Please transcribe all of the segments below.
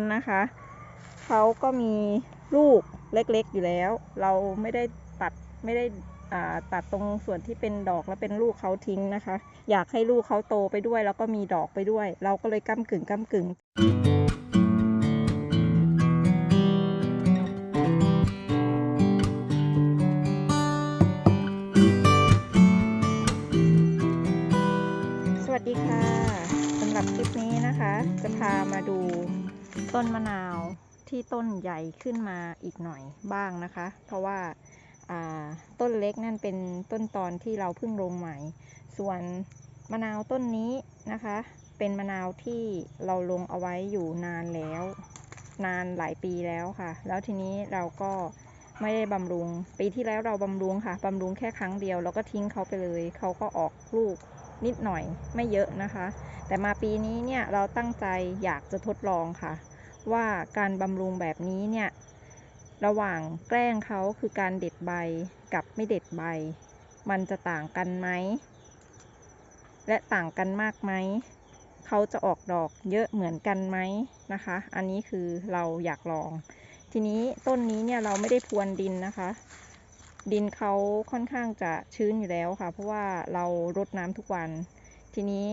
นนะคะ เขาก็มีลูกเล็กๆอยู่แล้ว เราไม่ได้ตัดไม่ได้ตัดตรงส่วนที่เป็นดอกแล้วเป็นลูกเขาทิ้งนะคะ อยากให้ลูกเขาโตไปด้วย แล้วก็มีดอกไปด้วย เราก็เลยก้ากึ่งก้ากึ่งสวัสดีค่ะสำหรับคลิปนี้นะคะ จะพามาดู ต้นมะนาวที่ต้นใหญ่ขึ้นมาอีกหน่อยบ้างนะคะ เพราะว่าต้นเล็กนั่นเป็นต้นตอนที่เราเพิ่งลงใหม่ ส่วนมะนาวต้นนี้นะคะ เป็นมะนาวที่เราลงเอาไว้อยู่นานแล้ว นานหลายปีแล้วค่ะ แล้วทีนี้เราก็ไม่ได้บำรุง ปีที่แล้วเราบำรุงค่ะบำรุงแค่ครั้งเดียวแล้วก็ทิ้งเขาไปเลย เขาก็ออกลูกนิดหน่อยไม่เยอะนะคะ แต่มาปีนี้เนี่ยเราตั้งใจอยากจะทดลองค่ะ ว่าการบำรุงแบบนี้เนี่ย ระหว่างแกล้งเขาคือการเด็ดใบกับไม่เด็ดใบ มันจะต่างกันไหม และต่างกันมากไหม เขาจะออกดอกเยอะเหมือนกันไหมนะคะ อันนี้คือเราอยากลอง ทีนี้ต้นนี้เนี่ยเราไม่ได้พรวนดินนะคะ ดินเขาค่อนข้างจะชื้นอยู่แล้วค่ะ เพราะว่าเรารดน้ำทุกวัน ทีนี้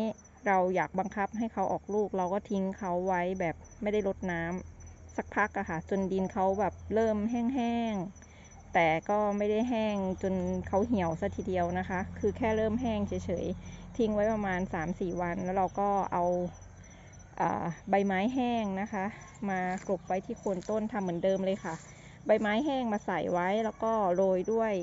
เราอยากบังคับให้เขาออกลูก เราก็ทิ้งเขาไว้แบบไม่ได้รดน้ำสักพักอะค่ะ จนดินเขาแบบเริ่มแห้งๆ แต่ก็ไม่ได้แห้งจนเขาเหี่ยวซะทีเดียวนะคะ คือแค่เริ่มแห้งเฉยๆ ทิ้งไว้ประมาณ 3-4 วัน แล้วเราก็เอาใบไม้แห้งนะคะ มากลบไว้ที่โคนต้นทำเหมือนเดิมเลยค่ะ ใบไม้แห้งมาใส่ไว้แล้วก็โรยด้วย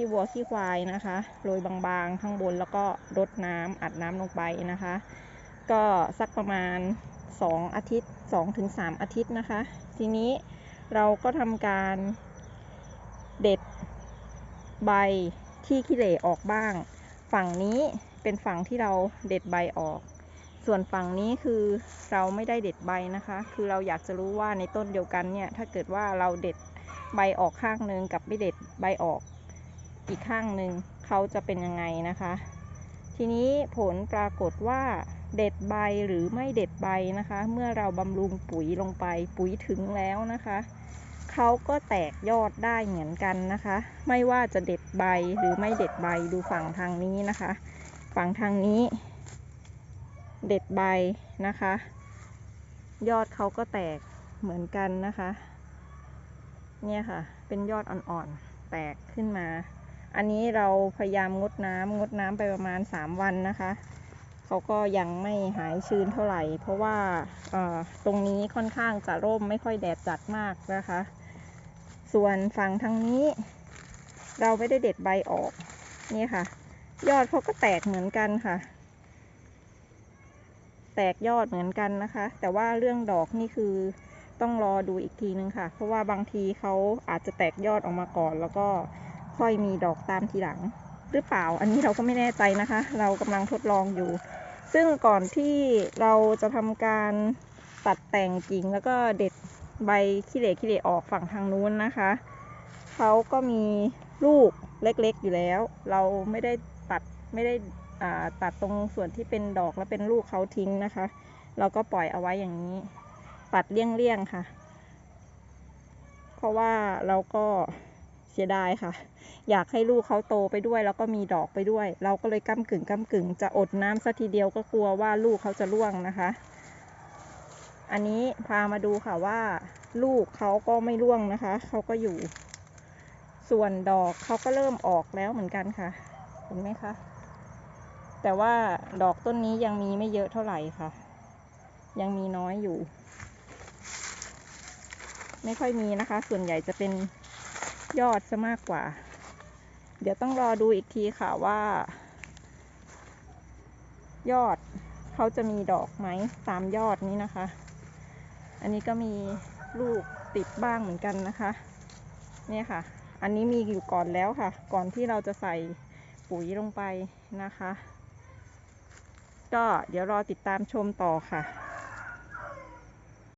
ขี้วัวขี้ควายนะคะโรยบางๆ ข้างบนแล้วก็รดน้ำอัดน้ำลงไปนะคะ ก็สักประมาณ 2 อาทิตย์ 2-3 อาทิตย์นะคะ ทีนี้เราก็ทำการเด็ดใบที่ขี้เหร่ออกบ้าง ฝั่งนี้เป็นฝั่งที่เราเด็ดใบออก ส่วนฝั่งนี้คือเราไม่ได้เด็ดใบนะคะ คือเราอยากจะรู้ว่าในต้นเดียวกันเนี่ย ถ้าเกิดว่าเราเด็ดใบออกข้างหนึ่งกับไม่เด็ดใบออก อีกข้างหนึ่งเขาจะเป็นยังไงนะคะ ทีนี้ผลปรากฏว่าเด็ดใบหรือไม่เด็ดใบนะคะ เมื่อเราบำรุงปุ๋ยลงไปปุ๋ยถึงแล้วนะคะเขาก็แตกยอดได้เหมือนกันนะคะ ไม่ว่าจะเด็ดใบหรือไม่เด็ดใบดูฝั่งทางนี้นะคะ ฝั่งทางนี้ เด็ดใบนะคะ ยอดเขาก็แตกเหมือนกันนะคะ เนี่ยค่ะ เป็นยอดอ่อนๆ แตกขึ้นมา อันนี้เราพยายามงดน้ำงดน้ำไปประมาณ 3 วันนะคะเขาก็ยังไม่หายชื้นเท่าไหร่ เพราะว่าตรงนี้ค่อนข้างจะร่มไม่ค่อยแดดจัดมากนะคะ ส่วนฝั่งทางนี้ เราไม่ได้เด็ดใบออกนี่ค่ะ ยอดเขาก็แตกเหมือนกันค่ะ แตกยอดเหมือนกันนะคะ แต่ว่าเรื่องดอกนี่คือต้องรอดูอีกทีนึงค่ะ เพราะว่าบางทีเขาอาจจะแตกยอดออกมาก่อนแล้วก็ ค่อยมีดอกตามทีหลัง หรือเปล่าอันนี้เราก็ไม่แน่ใจนะคะ เรากำลังทดลองอยู่ ซึ่งก่อนที่เราจะทำการตัดแต่งกิ่งแล้วก็เด็ดใบขี้เหร่ขี้เหร่ออกฝั่งทางนู้นนะคะเขาก็มีลูกเล็กๆอยู่แล้ว เราไม่ได้ตัดไม่ได้ตัดตรงส่วนที่เป็นดอกแล้วเป็นลูกเขาทิ้งนะคะ เราก็ปล่อยเอาไว้อย่างนี้ปัดเลี่ยงๆค่ะ เพราะว่าเราก็ สียดายค่ะ อยากให้ลูกเขาโตไปด้วย แล้วก็มีดอกไปด้วย เราก็เลยก้ากึ่งก้ากึ่ง จะอดน้ำสักทีเดียวก็กลัวว่าลูกเขาจะร่วงนะคะ อันนี้พามาดูค่ะว่า ลูกเขาก็ไม่ร่วงนะคะ เขาก็อยู่ ส่วนดอกเขาก็เริ่มออกแล้วเหมือนกันค่ะ เห็นไหมคะ แต่ว่าดอกต้นนี้ยังมีไม่เยอะเท่าไหร่ค่ะ ยังมีน้อยอยู่ ไม่ค่อยมีนะคะ ส่วนใหญ่จะเป็น ยอดซะมากกว่า เดี๋ยวต้องรอดูอีกทีค่ะว่า ยอดเขาจะมีดอกไหมตามยอดนี้นะคะ อันนี้ก็มีลูกติดบ้างเหมือนกันนะคะ เนี่ยค่ะ อันนี้มีอยู่ก่อนแล้วค่ะ ก่อนที่เราจะใส่ปุ๋ยลงไปนะคะ ก็เดี๋ยวรอติดตามชมต่อค่ะ